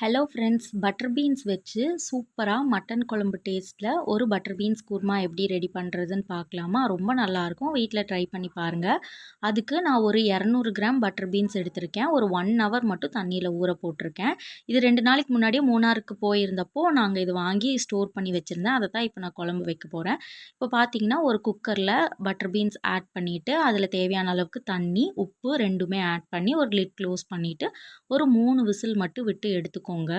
Hello friends butter beans வச்சு சூப்பராக mutton குழம்பு டேஸ்ட்டில் ஒரு பட்டர் பீன்ஸ் குருமா எப்படி ரெடி பண்ணுறதுன்னு பார்க்கலாமா? ரொம்ப நல்லாயிருக்கும் வீட்டில் ட்ரை பண்ணி பாருங்கள் அதுக்கு நான் ஒரு இரநூறு கிராம் பட்டர் பீன்ஸ் எடுத்திருக்கேன். ஒரு ஒன் ஹவர் மட்டும் தண்ணியில் ஊற போட்டிருக்கேன். இது ரெண்டு நாளைக்கு முன்னாடியே மூணாருக்கு போயிருந்தப்போ நாங்கள் இது வாங்கி ஸ்டோர் பண்ணி வச்சுருந்தேன். அதை தான் இப்போ நான் குழம்பு வைக்க போகிறேன் இப்போ பார்த்தீங்கன்னா ஒரு குக்கரில் பட்டர் பீன்ஸ் ஆட் பண்ணிவிட்டு அதில் தேவையான அளவுக்கு தண்ணி உப்பு ரெண்டுமே ஆட் பண்ணி ஒரு லிட் க்ளோஸ் பண்ணிவிட்டு ஒரு மூணு விசில் மட்டும் விட்டு எடுத்துக்கோ வச்சுக்கோங்க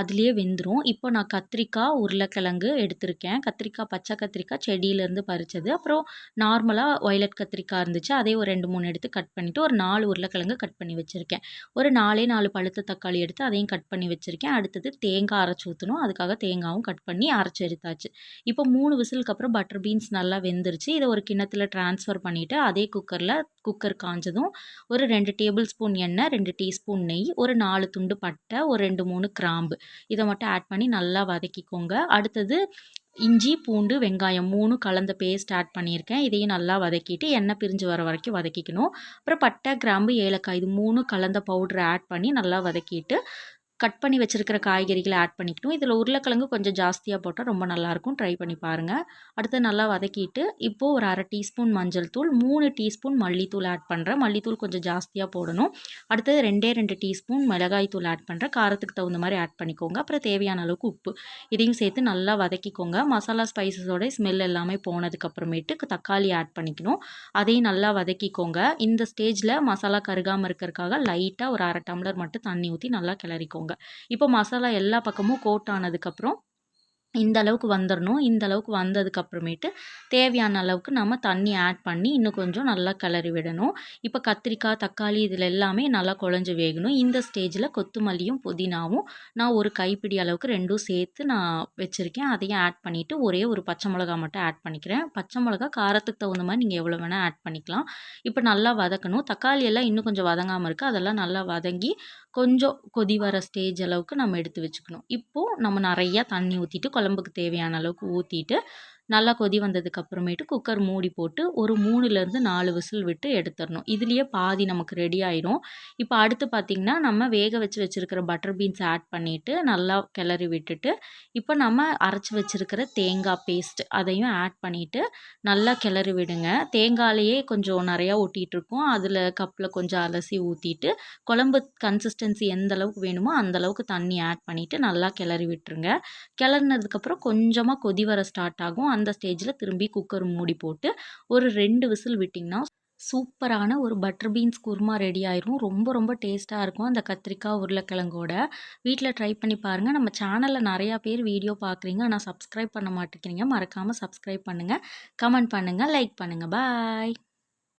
அதுலேயே வெந்துடும் இப்போ நான் கத்திரிக்காய் உருளைக்கிழங்கு எடுத்திருக்கேன். கத்திரிக்காய் பச்சை கத்திரிக்காய் செடியிலேருந்து பறித்தது அப்புறம் நார்மலாக ஒயலட் கத்திரிக்காய் இருந்துச்சு. அதே ஒரு ரெண்டு மூணு எடுத்து கட் பண்ணிவிட்டு ஒரு நாலு உருளைக்கிழங்கு கட் பண்ணி வச்சுருக்கேன். ஒரு நாலே நாலு பழுத்த தக்காளி எடுத்து அதையும் கட் பண்ணி வச்சுருக்கேன். அடுத்தது தேங்காய் அரைச்சி ஊற்றணும் அதுக்காக தேங்காயும் கட் பண்ணி அரைச்சி எடுத்தாச்சு. இப்போ மூணு விசிலுக்கு அப்புறம் பட்டர் பீன்ஸ் நல்லா வெந்துருச்சு. இதை ஒரு கிண்ணத்தில் ட்ரான்ஸ்ஃபர் பண்ணிவிட்டு அதே குக்கரில் குக்கர் காஞ்சதும் ஒரு ரெண்டு டேபிள் ஸ்பூன் எண்ணெய் ரெண்டு டீஸ்பூன் நெய் ஒரு நாலு துண்டு பட்டை ஒரு ரெண்டு மூணு கிராம்பு. இதை மட்டும் ஆட் பண்ணி நல்லா வதக்கிக்கோங்க. அடுத்தது இஞ்சி பூண்டு வெங்காயம் மூணு கலந்த பேஸ்ட் ஆட் பண்ணியிருக்கேன். இதையும் நல்லா வதக்கிட்டு எண்ணெய் பிரிஞ்சு வர வரைக்கும் வதக்கிக்கணும். அப்புறம் பட்டை கிராம்பு ஏலக்காய் இது மூணு கலந்த பவுட்ரு ஆட் பண்ணி நல்லா வதக்கிட்டு கட் பண்ணி வச்சுருக்கிற காய்கறிகளை ஆட் பண்ணிக்கணும். இதில் உருளைக்கிழங்கு கொஞ்சம் ஜாஸ்தியாக போட்டால் ரொம்ப நல்லாயிருக்கும். ட்ரை பண்ணி பாருங்கள் அடுத்து நல்லா வதக்கிட்டு இப்போது ஒரு அரை டீஸ்பூன் மஞ்சள் தூள் மூணு டீஸ்பூன் மல்லித்தூள் ஆட் பண்ணுறேன் மல்லித்தூள் கொஞ்சம் ஜாஸ்தியாக போடணும். அடுத்தது ரெண்டே ரெண்டு டீஸ்பூன் மிளகாய் தூள் ஆட் பண்ணுறேன் காரத்துக்கு தகுந்த மாதிரி ஆட் பண்ணிக்கோங்க. அப்புறம் தேவையான அளவுக்கு உப்பு. இதையும் சேர்த்து நல்லா வதக்கிக்கோங்க. மசாலா ஸ்பைசஸோட ஸ்மெல் எல்லாமே போனதுக்கப்புறமேட்டு தக்காளி ஆட் பண்ணிக்கணும். அதையும் நல்லா வதக்கிக்கோங்க. இந்த ஸ்டேஜில் மசாலா கருகாமல் இருக்கிறதுக்காக லைட்டாக ஒரு அரை டம்ளர் மட்டும் தண்ணி ஊற்றி நல்லா கிளறிக்கோங்க. இப்போ மசாலா எல்லா பக்கமும் கோட் ஆனதுக்கப்புறம் இந்த அளவுக்கு வந்துடணும் இந்த அளவுக்கு வந்ததுக்கப்புறமேட்டு தேவையான அளவுக்கு நம்ம தண்ணி ஆட் பண்ணி இன்னும் கொஞ்சம் நல்லா கிளறி விடணும். இப்போ கத்திரிக்காய் தக்காளி இதில் எல்லாமே நல்லா குழஞ்சி வேகணும். இந்த ஸ்டேஜில் கொத்துமல்லியும் புதினாவும் நான் ஒரு கைப்பிடி அளவுக்கு ரெண்டும் சேர்த்து நான் வச்சுருக்கேன். அதையும் ஆட் பண்ணிவிட்டு ஒரே ஒரு பச்சை மிளகா மட்டும் ஆட் பண்ணிக்கிறேன். பச்சை மிளகா காரத்துக்கு தகுந்த மாதிரி நீங்கள் எவ்வளோ வேணால் ஆட் பண்ணிக்கலாம். இப்போ நல்லா வதக்கணும். தக்காளி எல்லாம் இன்னும் கொஞ்சம் வதங்காமல் இருக்குது அதெல்லாம் நல்லா வதங்கி கொஞ்சம் கொதி வர ஸ்டேஜ் அளவுக்கு நம்ம எடுத்து வச்சுக்கணும். இப்போது நம்ம நிறையா தண்ணி ஊற்றிட்டு குழம்புக்கு தேவையான அளவுக்கு ஊற்றிட்டு நல்லா கொதி வந்ததுக்கு அப்புறமேட்டு குக்கர் மூடி போட்டு ஒரு மூணுலேருந்து நாலு விசில் விட்டு எடுத்துடணும். இதுலேயே பாதி நமக்கு ரெடி ஆயிரும். இப்போ அடுத்து பார்த்திங்கன்னா நம்ம வேக வச்சு வச்சுருக்கிற பட்டர் பீன்ஸ் ஆட் பண்ணிவிட்டு நல்லா கிளறி விட்டுட்டு இப்போ நம்ம அரைச்சி வச்சுருக்கிற தேங்காய் பேஸ்ட் அதையும் ஆட் பண்ணிவிட்டு நல்லா கிளறி விடுங்க. தேங்காயிலேயே கொஞ்சம் நிறையா ஒட்டிகிட்ருக்கும் அதில் கப்பில் கொஞ்சம் அலசி ஊற்றிட்டு குழம்பு கன்சிஸ்டன்சி எந்த அளவுக்கு வேணுமோ அந்த அளவுக்கு தண்ணி ஆட் பண்ணிவிட்டு நல்லா கிளறி விட்டுருங்க. கிளறினதுக்கப்புறம் கொஞ்சமாக கொதி வர ஸ்டார்ட் ஆகும். அந்த ஸ்டேஜில் திரும்பி குக்கர் மூடி போட்டு ஒரு ரெண்டு விசில் விட்டிங்கன்னா சூப்பரான ஒரு பட்டர் பீன்ஸ் குருமா ரெடி ஆயிரும். ரொம்ப ரொம்ப டேஸ்ட்டாக இருக்கும் அந்த கத்திரிக்காய் உருளைக்கிழங்கோட. வீட்டில் ட்ரை பண்ணி பாருங்கள் நம்ம சேனலில் நிறையா பேர் வீடியோ பார்க்குறீங்க. ஆனால் சப்ஸ்கிரைப் பண்ண மாட்டேங்கிறீங்க. மறக்காமல் சப்ஸ்கிரைப் பண்ணுங்கள் கமெண்ட் பண்ணுங்கள் லைக் பண்ணுங்கள் பாய்